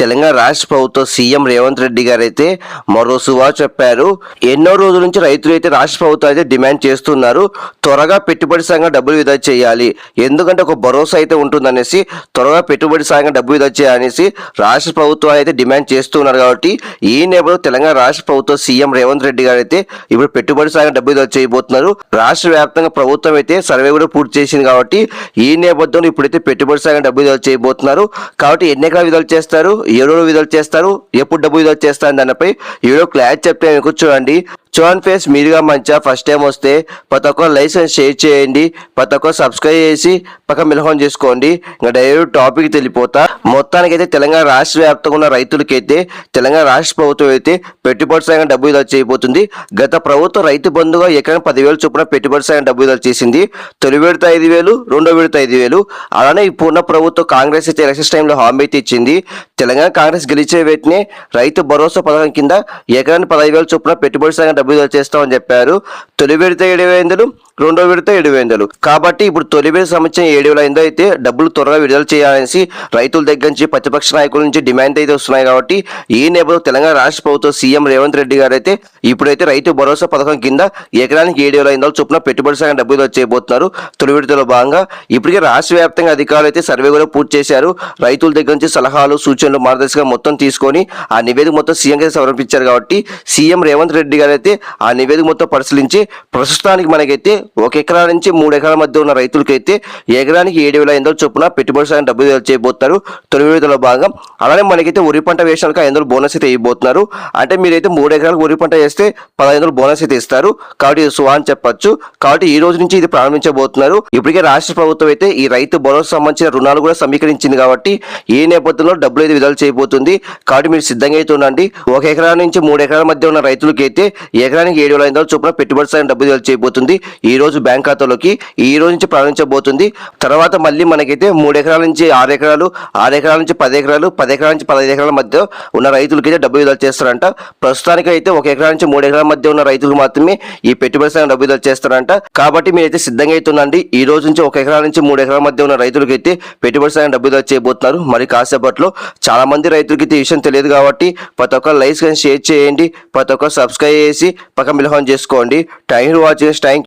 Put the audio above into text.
తెలంగాణ రాష్ట్ర ప్రభుత్వం సీఎం రేవంత్ రెడ్డి గారు అయితే మరో సువా చెప్పారు. ఎన్నో రోజుల నుంచి రైతులు అయితే రాష్ట్ర ప్రభుత్వం అయితే డిమాండ్ చేస్తున్నారు. త్వరగా పెట్టుబడి సాయంగా డబ్బులు విధా చేయాలి. ఎందుకంటే ఒక భరోసా అయితే ఉంటుందనేసి త్వరగా పెట్టుబడి సాయంగా డబ్బు విధా చేయాలనేసి రాష్ట్ర ప్రభుత్వం అయితే డిమాండ్ చేస్తున్నారు కాబట్టి ఈ నేపథ్యంలో తెలంగాణ రాష్ట్ర ప్రభుత్వం సీఎం రేవంత్ రెడ్డి గారు అయితే ఇప్పుడు పెట్టుబడి సాయం డబ్బు విధా చేయబోతున్నారు. రాష్ట్ర వ్యాప్తంగా ప్రభుత్వం అయితే సర్వే కూడా పూర్తి చేసింది కాబట్టి ఈ నేపథ్యంలో ఇప్పుడైతే పెట్టుబడి సాయం డబ్బు విడుదల చేయబోతున్నారు. కాబట్టి ఎన్ని ఎకరాలు చేస్తారు? ఏ రోజు విడుదల చేస్తారు ఎప్పుడు డబ్బు విడుదల చేస్తారు దానిపై ఈ వీడియో క్లారిటీ చెప్తే కూర్చోండి. చూడండి ఫేస్ మీరుగా మంచిగా ఫస్ట్ టైం వస్తే ప్రతి ఒక్కరు లైసెన్స్ షేర్ చేయండి. ప్రతి ఒక్కరు సబ్స్క్రైబ్ చేసి పక్క మిలహం చేసుకోండి. ఇంకా డైరెక్ట్ టాపిక్ తెలిపోతా మొత్తానికి అయితే తెలంగాణ రాష్ట్ర వ్యాప్తంగా ఉన్న రైతులకైతే తెలంగాణ రాష్ట్ర ప్రభుత్వం అయితే పెట్టుబడి సాయం డబ్బు విడుదల చేయబోతుంది. గత ప్రభుత్వం రైతు బంధుగా ఎకరం పదివేలు చొప్పున పెట్టుబడి సాయం డబ్బు విడుదల చేసింది. తొలి విడత ఐదు వేలు రెండో విడత ఐదు వేలు. అలానే ఇప్పుడున్న ప్రభుత్వం కాంగ్రెస్ అయితే ఎలక్షన్ టైంలో హామీ అయితే ఇచ్చింది. తెలంగాణ కాంగ్రెస్ గెలిచే వెంటనే రైతు భరోసా పథకం కింద ఎకరానికి పదహైదు వేల చొప్పున పెట్టుబడి సంఘం డబ్బు చేస్తామని చెప్పారు. తొలి విడత ఏడు వందలు రెండో విడత ఏడు వందలు కాబట్టి ఇప్పుడు తొలి విడత సంబంధించిన ఏడు వేల ఐదు అయితే డబ్బులు త్వరగా విడుదల చేయాలనేసి రైతుల దగ్గర నుంచి ప్రతిపక్ష నాయకుల నుంచి డిమాండ్ అయితే వస్తున్నాయి కాబట్టి ఈ నేపథ్యంలో తెలంగాణ రాష్ట్ర ప్రభుత్వం సీఎం రేవంత్ రెడ్డి గారు అయితే ఇప్పుడైతే రైతు భరోసా పథకం కింద ఎకరానికి ఏడు వేల ఐదు వందల చొప్పున పెట్టుబడి సంఘం డబ్బులు చేయబోతున్నారు తొలి విడతలో భాగంగా ఇప్పటికే రాష్ట్ర వ్యాప్తంగా అధికారులు అయితే సర్వే కూడా పూర్తి చేశారు. రైతుల దగ్గర నుంచి సలహాలు సూచనలు మార్గదర్శకంగా మొత్తం తీసుకొని ఆ నివేదిక మొత్తం సీఎం గారికి సమర్పించారు కాబట్టి సీఎం రేవంత్ రెడ్డి గారు అయితే ఆ నివేదిక మొత్తం పరిశీలించి ప్రస్తుతానికి మనకైతే ఒక ఎకరా నుంచి మూడు ఎకరాల మధ్య ఉన్న రైతులకైతే ఎకరానికి ఏడు వేల ఐదు చొప్పున పెట్టుబడి సాయం డబ్బులు విడుదల చేయబోతున్నారు. తొలి విడతలో భాగం. అలానే మనకైతే వరి పంట వేసినాక ఐదు వందలు బోనస్ అయితే ఇవ్వబోతున్నారు. అంటే మీరైతే మూడు ఎకరాలకు వరి పంట వేస్తే పదహైదు బోనస్ అయితే ఇస్తారు. కాబట్టి ఇది సువా అని చెప్పొచ్చు. కాబట్టి ఈ రోజు నుంచి ఇది ప్రారంభించబోతున్నారు. ఇప్పటికే రాష్ట్ర ప్రభుత్వం అయితే ఈ రైతు భరోసా సంబంధించిన రుణాలు కూడా సమీకరించింది కాబట్టి ఈ నేపథ్యంలో డబ్బులు అయితే విడుదల చేయబోతుంది. కాబట్టి మీరు సిద్ధంగా అయితే ఉండండి. ఒక ఎకరా నుంచి మూడు ఎకరాల మధ్య ఉన్న రైతులకి అయితే ఎకరానికి ఏడు వేల ఐదు చొప్పున పెట్టుబడి సాయం డబ్బు చేయబోతుంది. ఈ రోజు బ్యాంక్ ఖాతాలోకి ఈ రోజు నుంచి ప్రారంభించబోతుంది. తర్వాత మళ్ళీ మనకైతే మూడు ఎకరాల నుంచి ఆరు ఎకరాలు ఆరు ఎకరాల నుంచి పది ఎకరాలు పది ఎకరాల నుంచి పదహైదు ఎకరాల మధ్య ఉన్న రైతులకి అయితే డబ్బు విడుదల చేస్తారంట. ప్రస్తుతానికి అయితే ఒక ఎకరా నుంచి మూడు ఎకరాల మధ్య ఉన్న రైతులకు మాత్రమే ఈ పెట్టుబడి సాయం డబ్బు విడుదల చేస్తారంట. కాబట్టి మీరైతే సిద్ధంగా అవుతుందండి ఈ రోజు నుంచి ఒక ఎకరాల నుంచి మూడు ఎకరాల మధ్య ఉన్న రైతులకి అయితే పెట్టుబడి సాయం డబ్బు విడుదల చేయబోతున్నారు. మరి కాసేపట్లో చాలా మంది రైతులకి అయితే ఈ విషయం తెలియదు కాబట్టి ప్రతి ఒక్కరు లైక్స్ కానీ షేర్ చేయండి ప్రతి ఒక్కరు సబ్స్క్రైబ్ చేసి పక్క మిలహం చేసుకోండి. Thank you watching thank